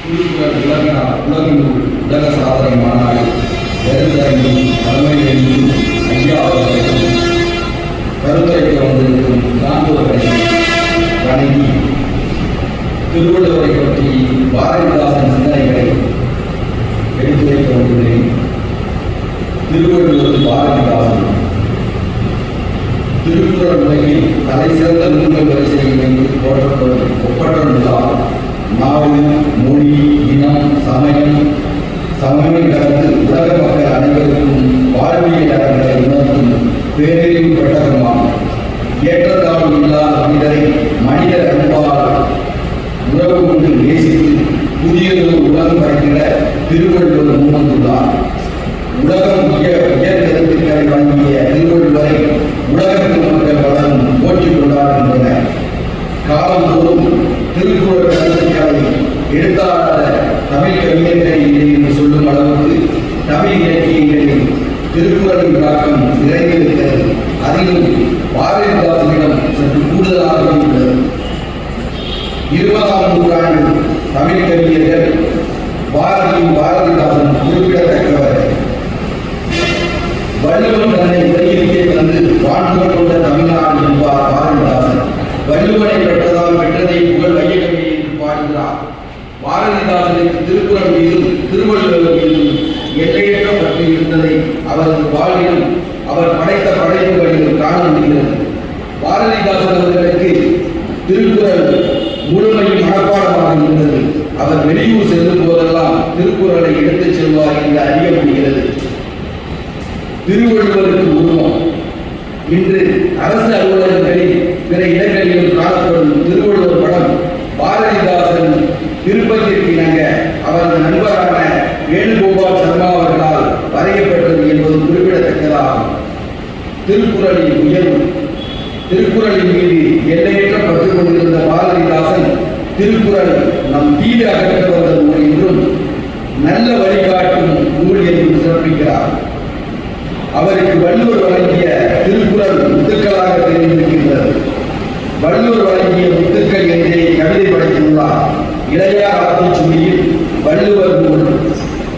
உலக உலக உலக சாதனை மாநாடு நெருந்தரங்கும் தலைமையிலும் ஐயா அவர்களும் கருத்துரைக்க வந்திருக்கும் சான்றோர்களை வணங்கி திருவள்ளுவரை பற்றி பாரதிதாசன் சிந்தனைகள் பெற்றதால் பெற்றதை புகழ் வையகமே என்று பாடுகிறார். பாரதிதாசனுக்கு திருக்குறள் மீதும் திருவள்ளுவர் மீதும் எல்லையற்ற பற்றி இருந்ததை அவரது வாழ்விலும் அவர் படைத்த படைப்புகளிலும் காண முடிகிறது. பாரதிதாசன் அவர்களுக்கு திருக்குறள் முழுமையும் மனப்பாடமாக இருந்தது. அவர் வெளியூர் செல்லும் போதெல்லாம் திருக்குறளை எடுத்துச் செல்வார் என்று அறிய முடிகிறது. திருவள்ளுவர் அவரது வேணுகோபால் சர்மா அவர்களால் வரையப்பட்டது என்பது குறிப்பிடத்தக்கதாகும். திருக்குறளின் உயர்வு. திருக்குறளின் மீது எல்லையற்ற பற்று கொண்டிருந்த பாரதிதாசன் திருக்குறள் நம் தீது அகற்ற வந்த நூல் என்றும் நல்ல வழிகாட்டும் நூல் என்றும் சிறப்பிக்கிறார். அவருக்கு வள்ளுவர் வழங்கிய திருக்குறள் முத்துக்களாக தெரிந்திருக்கின்றது. வள்ளுவர் வழங்கிய முத்துக்கள் என்றே கவிதை படைத்துள்ளார். இளையார் ஆத்திச்சுடியில் வள்ளுவர் நூல்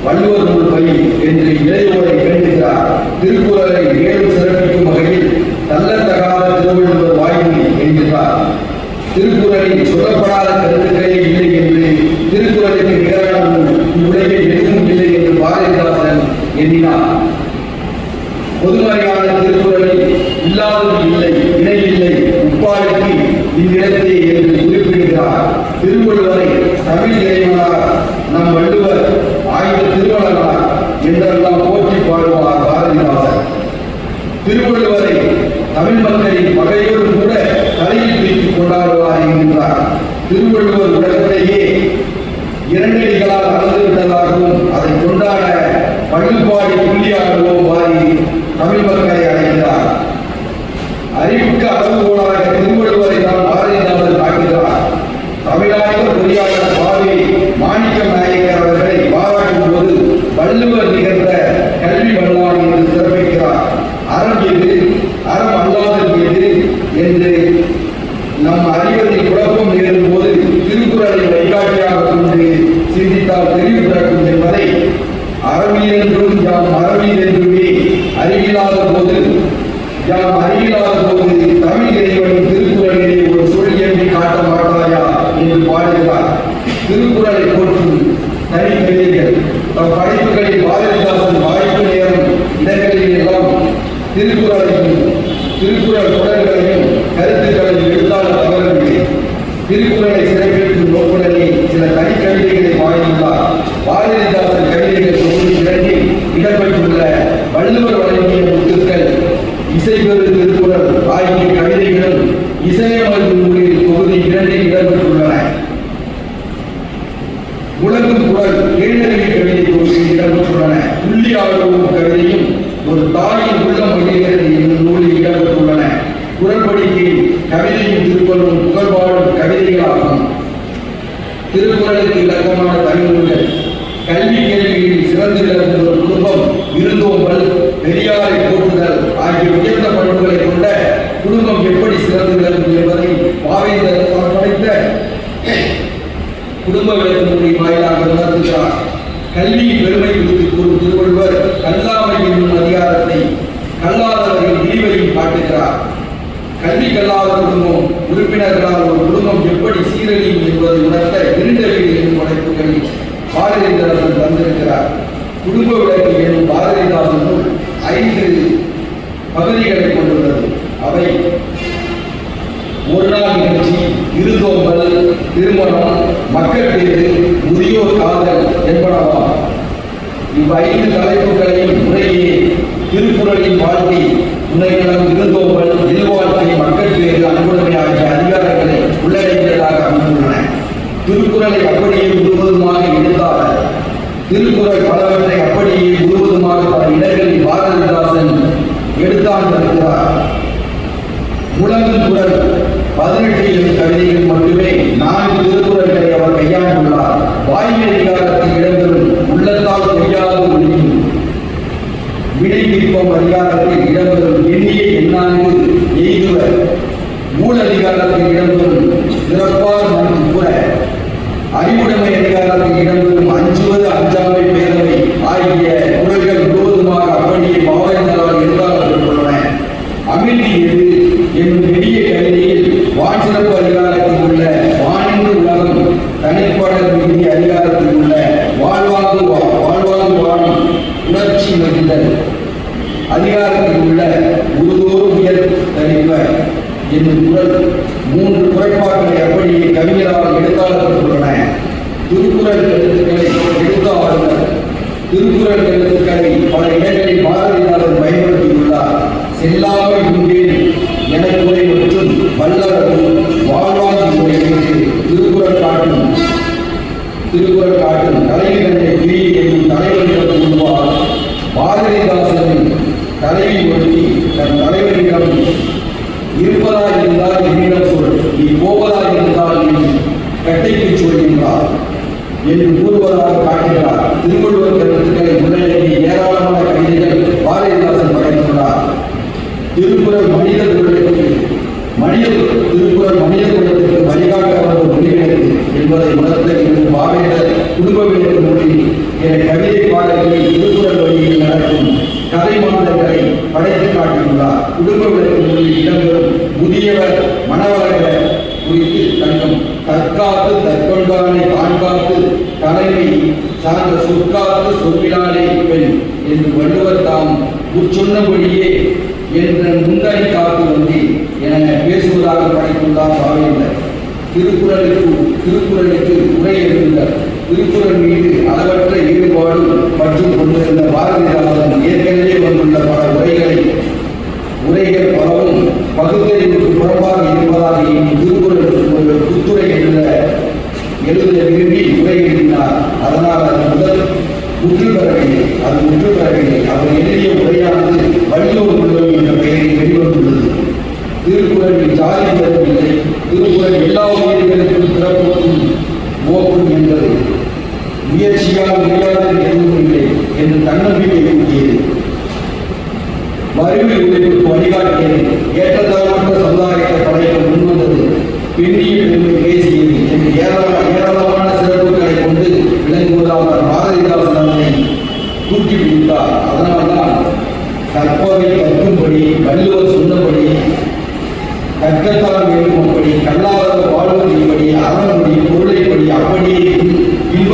வள்ளுவர் நூல் பை என்று இளையோரை வேண்டுகிறார். திருக்குறளை ஏழு சிறப்பிக்கும் வகையில் தள்ளத்தகாத திருவள்ளுவர் வாய்மொழி என்கிறார் திருக்குறளில் சொல்லப்படாத கருத்துக்களே இல்லை என்று திருக்குறளுக்கு நிகரான நூல் இவ்வுலகில் எதுவும் இல்லை என்று பாரதிதாசன் எண்ணினார் பொதுமறையான திருக்குறளில் இல்லாதது இல்லை இணை இல்லை உப்பாளுக்கு இவ்விடத்தே என்று குறிப்பிடுகிறார் திருவள்ளுவரை தமிழ் இறைவனார் நம் வள்ளுவர் ஆயுத திருவள்ளுவனார் என்றெல்லாம் போற்றி பாடுவார் பாரதிதாசன் திருவள்ளுவரை தமிழ் மக்களின் பகையோடு கூட தலையில் பிடித்துக் கொண்டாடுவார் என்கின்றார். திருவள்ளுவர் உலகத்திலேயே இரண்டடிகளால் அளந்து விட்டதாகவும் அதை கொண்டாட பழுப்பாடி புள்ளியாகவும் மாறி தமிழ் மக்களை அடைகிறார் அறிவுக்கு அளவுகோலாக திருவள்ளுவரை தான் பாரதிதாசன் காட்டுகிறார் தமிழாய்வு பொறியாளர் பாவை மாணிக்கம் நாயக்கர் அவர்களை பாராட்டும் போது வள்ளுவர் கல்வி வரலாறு என்று சிறப்பிக்கிறார் அறம் எது அறம் அல்லாதது எது என்று நம் அறிவதில் குழப்பம் நேரும் போது திருக்குறளை வழிகாட்டியாக கொண்டு சிந்தித்தால் தெளிவு பிறக்கும் என்பதை அறவியென்றும் யாம் என்றுமே அறிவியலாத போது யாம் அறிவில்லாத போது தமிழ் இறைவனின் திருக்குறளிலே ஒரு சொல் என்று காட்ட மாட்டாயா என்று பாடுகிறார் திருக்குறளை போற்றும் தனி கவிதைகள் தம் படைப்புகளில் பாரதிதாசன் வாய்ப்பு நேரம் இடங்களில் எல்லாம் திருக்குறளையும் திருக்குறள் தொடர்களையும் கருத்துக்களையும் எழுத்தாளர் தவறவில்லை. திருக்குறளை கொள்ளும் புகழ்வாழும் கவிதைகளாகும். திருக்குறளுக்கு இலக்கமான உணர்த்த இருண்ட வீடு என்னும் படைப்புகளில் பாரதிதாசன் தந்திருக்கிறார். குடும்ப விளக்கு எனும் பாரதிதாசன் நூல் ஐந்து பகுதிகளை கொண்டுள்ளது. அவை ஒரு நாள் நிகழ்ச்சி இருதோம்பல் திருமணம் மக்கள் பேரு முதியோர் காதல் என்பனவாம். இவ்வைந்து தலைப்புகளையும் முறையே திருக்குறளின் வாழ்க்கை துணைநலம் விருந்தோம்பல் இல்வாழ்க்கை மக்கள் பேரு அன்புடைமை ஆகிய அதிகாரங்களை உள்ளடக்கியதாக அமைந்துள்ளன திருக்குறளை அப்படியே முழுவதுமாக எழுதாத திருக்குறள் பலவற்றை அப்படியே முழுவதுமாக பல இடங்களில் பாரதிதாசன் எடுத்தாண்டிருக்கிறார் முழங்கும் குரல் பதினெட்டு எனும் கவிதைகள் மட்டுமே நான்கு திருக்குறள்களை அவர் கையாண்டுள்ளார் வாய்மை அதிகாரத்தில் இடம்பெறும் உள்ளத்தால் பொய்யாது ஒழியும் விடை நிற்பம் அதிகாரத்தில் இடம்பெறும் எண்ணிய எண்ணாங்கு எய்துவர். மூல அதிகாரத்தில் இடம்பெறும் சிறப்பார் மற்றும் கூற. அறிவுடைமை அதிகாரத்தில் இடம்பெறும் அஞ்சுவது அஞ்சாமை பேரவை ஆகிய குரல்கள் முழுவதுமாக அப்படியே பாவகங்களால் இருந்தால் அமிழ்தி எது? என்னும் பெரிய கவிதையில் வாட்சிறப்பு அதிகாரம் திருக்குறள் காட்டும் தலைவர்களை பிரி என்னும் தலைவரிடம் கூறுவார் பாரதிதாசனின் தலைவி ஒட்டி தன் தலைவரிடம் இருப்பதா இருந்தால் என்னிடம் சொல் நீ போவதா இருந்தால் நீ கட்டைக்கு சொல் என்றார். என்று கூறுவதாக காட்டுகிறார். திருவள்ளுவர் கருத்துக்களை முன்னெடுத்து ஏராளமான கவிதைகள் பாரதிதாசன் படைத்துள்ளார். திருக்குறள் மனித குலத்திற்கு மனித திருக்குறள் மனித குலத்திற்கு வழிகாட்ட வந்த மொழிகளுக்கு என்பதை உணர்த்த இருக்கும் பாவேந்தர் குடும்ப விளக்கு மொழி என கவிதை பாடல்களில் திருக்குறள் வழியில் நடக்கும் கதை மாதங்களை படைத்து குடும்பங்களுக்கு குடும்ப இடம்பெறும் முதியவர் மணவர்கள் குறித்து தங்கம் தற்காத்து தற்கொள்வானை பாண்பாத்து தலைமை சார்ந்த சொற்காத்து சொல்லினாலே பெண் என்று வள்ளுவர் தாம் உட்சொன்னபடியே என்ற முந்தனை காத்து வந்து என பேசுவதாக படைத்துள்ளார் பாவேந்தர் திருக்குறளுக்கு திருக்குறளுக்கு உரை எழுந்தார் திருக்குறள் மீது அளவற்ற ஈடுபாடும் மற்றும் கொண்டிருந்த பாரதிதாசன் ஏற்கனவே வந்துள்ள உரைகள் பலவும் பகுத்தறிவுக்கு புறம்பாக இருப்பதாக எண்ணும்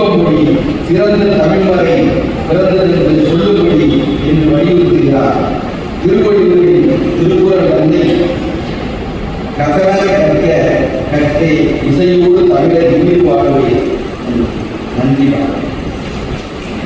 இன்பமொழி சிறந்த தமிழ்மறை பிறந்தது என்று சொல்லும்படி என்று வலியுறுத்துகிறார் திருவள்ளுவரின் திருக்குறள் வந்து கசராக கற்க கற்கை இசையோடு தமிழர் உயிர் வாழ்வை